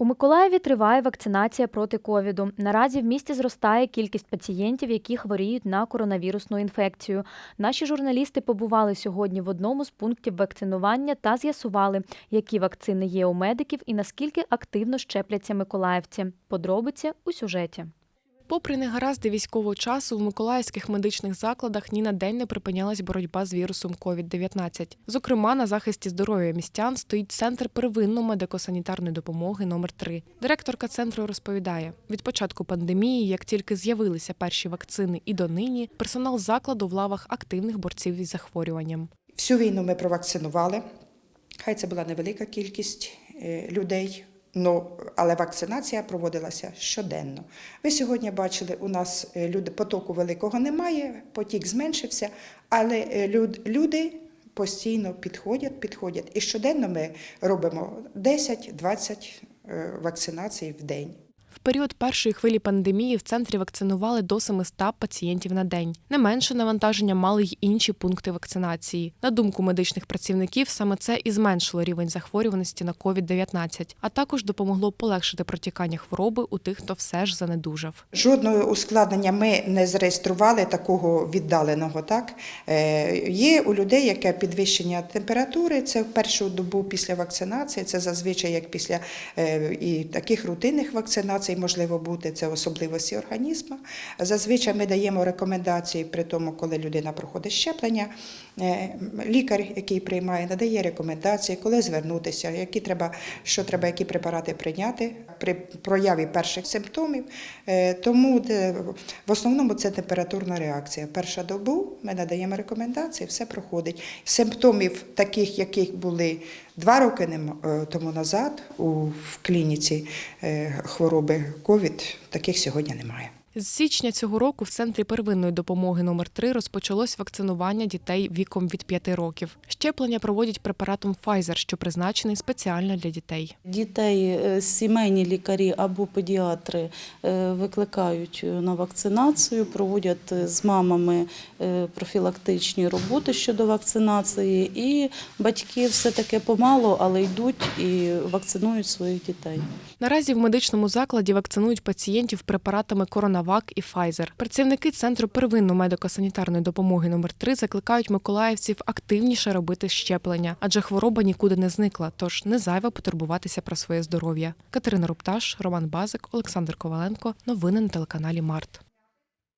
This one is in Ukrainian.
У Миколаєві триває вакцинація проти ковіду. Наразі в місті зростає кількість пацієнтів, які хворіють на коронавірусну інфекцію. Наші журналісти побували сьогодні в одному з пунктів вакцинування та з'ясували, які вакцини є у медиків і наскільки активно щепляться миколаївці. Подробиці у сюжеті. Попри негаразди військового часу, в миколаївських медичних закладах ні на день не припинялась боротьба з вірусом COVID-19. Зокрема, на захисті здоров'я містян стоїть центр первинної медико-санітарної допомоги номер 3 Директорка центру розповідає: від початку пандемії, як тільки з'явилися перші вакцини, і донині персонал закладу в лавах активних борців із захворюванням. Всю війну ми провакцинували. Хай це була невелика кількість е, людей, но, але вакцинація проводилася щоденно. Ви сьогодні бачили, у нас е, люди, потоку великого немає, потік зменшився, але е, люд- люди постійно підходять, підходять. І щоденно ми робимо 10-20 е, вакцинацій в день. Період першої хвилі пандемії в центрі вакцинували до 700 пацієнтів на день. Не менше навантаження мали й інші пункти вакцинації. На думку медичних працівників, саме це і зменшило рівень захворюваності на COVID-19, а також допомогло полегшити протікання хвороби у тих, хто все ж занедужав. Жодного ускладнення ми не зареєстрували такого віддаленого. Так Е, є у людей яке підвищення температури. Це в першу добу після вакцинації. Це зазвичай як після е, і таких рутинних вакцинацій можливо бути. Це особливості організму. Зазвичай ми даємо рекомендації при тому, коли людина проходить щеплення. Е, Лікар, який приймає, надає рекомендації, коли звернутися, які треба, що треба, які препарати прийняти при прояві перших симптомів. Е, Тому в основному це температурна реакція. Перша добу ми надаємо рекомендації, все проходить. Симптомів, таких, яких були два роки е, тому назад у в клініці е, хвороби ковід, таких сьогодні немає. З січня цього року в центрі первинної допомоги номер 3 розпочалось вакцинування дітей віком від 5 років. Щеплення проводять препаратом Pfizer, що призначений спеціально для дітей. Дітей е, сімейні лікарі або педіатри е, викликають на вакцинацію, проводять е, з мамами е, профілактичні роботи щодо вакцинації, і батьки все таки помало, але йдуть і вакцинують своїх дітей. Наразі в медичному закладі вакцинують пацієнтів препаратами Коронавак і Pfizer. Працівники центру первинної медико-санітарної допомоги номер 3 закликають миколаївців активніше робити щеплення, адже хвороба нікуди не зникла, тож не зайве потурбуватися про своє здоров'я. Катерина Рупташ, Роман Базик, Олександр Коваленко. Новини на телеканалі Март.